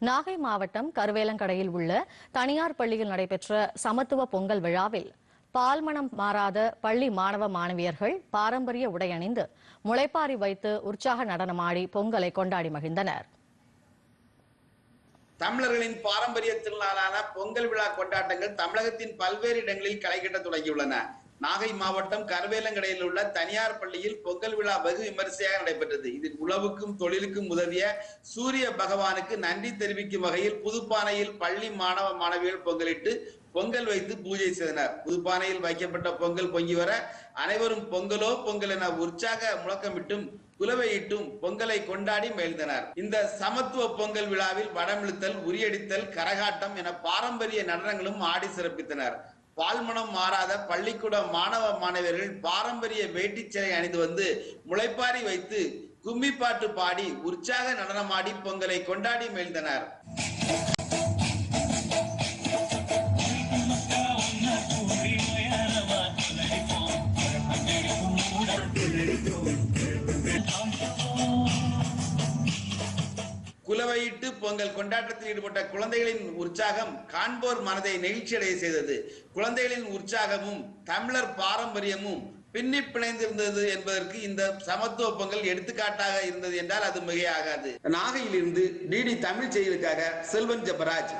நாகை மாவட்டம் கருவேலங்கடையில் உள்ள தனியார் பள்ளியில் நடைபெற்ற சமத்துவ பொங்கல் விழாவில் பால்மணம் மாறாத பள்ளி மாணவ மாணவியர்கள் பாரம்பரிய உடை அணிந்து முளைப்பாரி வைத்து உற்சாக நடனமாடி பொங்கலை கொண்டாடி மகிழ்ந்தனர். தமிழர்களின் பாரம்பரிய திருநாளான பொங்கல் விழா கொண்டாட்டங்கள் தமிழகத்தின் பல்வேறு இடங்களில் களைகட்ட தொடங்கியுள்ளன. நாகை மாவட்டம் கருவேலங்கடையில் உள்ள தனியார் பள்ளியில் பொங்கல் விழா வெகு விமரிசையாக நடைபெற்றது. இதில் உழவுக்கும் தொழிலுக்கும் உதவிய சூரிய பகவானுக்கு நன்றி தெரிவிக்கும் வகையில் புதுப்பானையில் பள்ளி மாணவ மாணவிகள் பொங்கலிட்டு பொங்கல் வைத்து பூஜை செய்தனர். புதுப்பானையில் வைக்கப்பட்ட பொங்கல் பொங்கி வர அனைவரும் பொங்கலோ பொங்கல் என உற்சாக முழக்கமிட்டும் குலவையிட்டும் பொங்கலை கொண்டாடி மகிழ்ந்தனர். இந்த சமத்துவ பொங்கல் விழாவில் வடமிழுத்தல் உரியடித்தல் கரகாட்டம் என பாரம்பரிய நடனங்களும் ஆடி சிறப்பித்தனர். பால்மனம் மாறாத பள்ளிக்கூட மாணவ மாணவியர்கள் பாரம்பரிய வேட்டிச்சலை அணிந்து வந்து முளைப்பாரி வைத்து கும்மி பாட்டு பாடி உற்சாக நடனமாடி பொங்கலை கொண்டாடி மகிழ்ந்தனர். குலவையிட்டு பொங்கல் கொண்டாட்டத்தில் ஈடுபட்ட குழந்தைகளின் உற்சாகம் காண்போர் மனதை நெகிழ்ச்சியடைய செய்தது. குழந்தைகளின் உற்சாகமும் தமிழர் பாரம்பரியமும் பின்னி பிணைந்திருந்தது என்பதற்கு இந்த சமத்துவ பொங்கல் எடுத்துக்காட்டாக இருந்தது என்றால் அது மிகையாகாது. நாகையிலிருந்து டிடி தமிழ் செய்திகளுக்காக செல்வன் ஜபராஜ்.